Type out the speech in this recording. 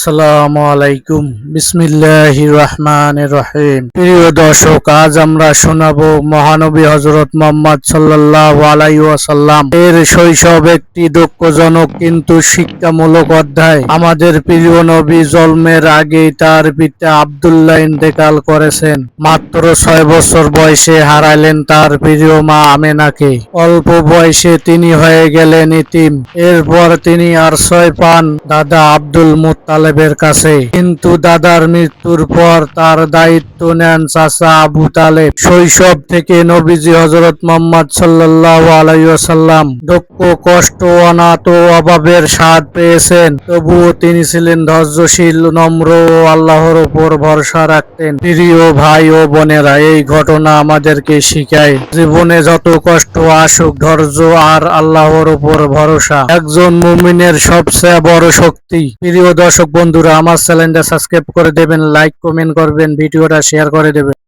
আসসালামু আলাইকুম। বিসমিল্লাহির রহমানির রহিম। প্রিয় দর্শক, আজ আমরা শোনাবো মহানবী হজরত মোহাম্মদ সাল্লাল্লাহু আলাইহি ওয়াসাল্লাম। এর শৈশব একটি দুঃখজনক কিন্তু শিক্ষামূলক অধ্যায়। আমাদের প্রিয় নবী জন্মের আগেই তার পিতা আব্দুল্লাহ ইন্তেকাল করেছেন। মাত্র ছয় বছর বয়সে হারাইলেন তার প্রিয় মা আমেনাকে। অল্প বয়সে তিনি হয়ে গেলেন ইতিম। এরপর তিনি আশ্রয় পান। দাদা আব্দুল মুত্তালেবের কাছে। কিন্তু দাদার মৃত্যুর পর তার দায়িত্ব নেন চাচা আবু তালেব। শৈশব থেকে নবীজি হজরত মোহাম্মদ সাল্লাল্লাহু আলাইহি ওয়াসাল্লাম দুঃখ, কষ্ট, অনাথ ও অভাবের স্বাদ পেয়েছেন। তবুও তিনি ছিলেন ধৈর্যশীল, নম্র ও আল্লাহর উপর ভরসা রাখতেন। প্রিয় ভাই ও বোনেরা, এই ঘটনা আমাদেরকে শিখায়। জীবনে যত কষ্ট আসুক, ধৈর্য আর আল্লাহর উপর ভরসা। একজন মুমিনের সবচেয়ে বড় শক্তি। প্রিয় দর্শক বন্ধুরা আমার চ্যানেলটা সাবস্ক্রাইব করে দেবেন লাইক কমেন্ট করবেন ভিডিওটা শেয়ার করে দেবেন।